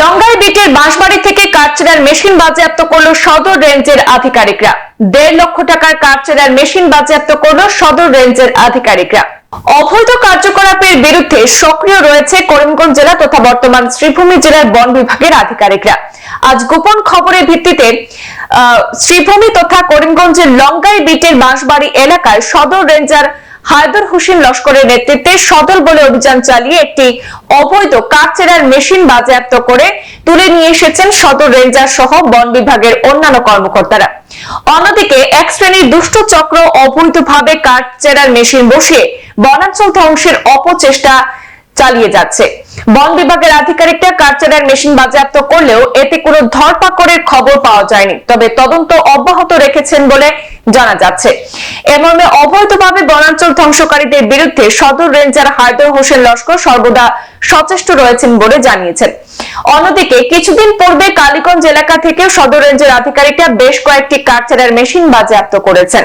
লঙ্গাই বিটের বাঁশবাড়ি থেকে কাঠচেরার মেশিন বাজেয়াপ্ত করল সদর রেঞ্জের আধিকারিকরা। দেড় লক্ষ টাকার কাঠচেরার মেশিন বাজেয়াপ্ত করল সদর রেঞ্জের আধিকারিকরা। অবৈধ কার্যকলাপের বিরুদ্ধে সক্রিয় রয়েছে করিমগঞ্জ জেলা তথা বর্তমান শ্রীভূমি জেলার বন বিভাগের আধিকারিকরা। আজ গোপন খবরের ভিত্তিতে শ্রীভূমি তথা করিমগঞ্জের লঙ্গাই বিটের বাঁশবাড়ি এলাকায় সদর রেঞ্জার হায়দর হোসেন লস্করের নেতৃত্বে সদল বলে অভিযান চালিয়ে একটি অবৈধ কাঠচেরার মেশিন বাজেয়াপ্ত করে তুলে নিয়ে এসেছেন সদর রেঞ্জার সহ বন বিভাগের অন্যান্য কর্মকর্তারা। অন্যদিকে, এক শ্রেণির দুষ্ট চক্র অবৈধভাবে কাঠচেরার মেশিন বসিয়ে বনাঞ্চল ধ্বংসের অপচেষ্টা চালিয়ে যাচ্ছে। বন বিভাগের আধিকারিকরা কাঠচেরার মেশিন বাজেয়াপ্ত করলেও এতে কোনো ধরপাকড়ের খবর পাওয়া যায়নি। তবে তদন্ত অব্যাহত রেখেছেন বলে জানা যাচ্ছে। এ অবৈধভাবে বনাঞ্চল ধ্বংসকারীদের বিরুদ্ধে সদর রেঞ্জার হায়দর হোসেন লস্কর সর্বদা সচেষ্ট রয়েছেন বলে জানিয়েছেন। অন্যদিকে কিছুদিন পূর্বে কালীগঞ্জ এলাকা থেকেও সদর রেঞ্জের আধিকারিকরা বেশ কয়েকটি কাঠচেরার মেশিন বাজেয়াপ্ত করেছেন।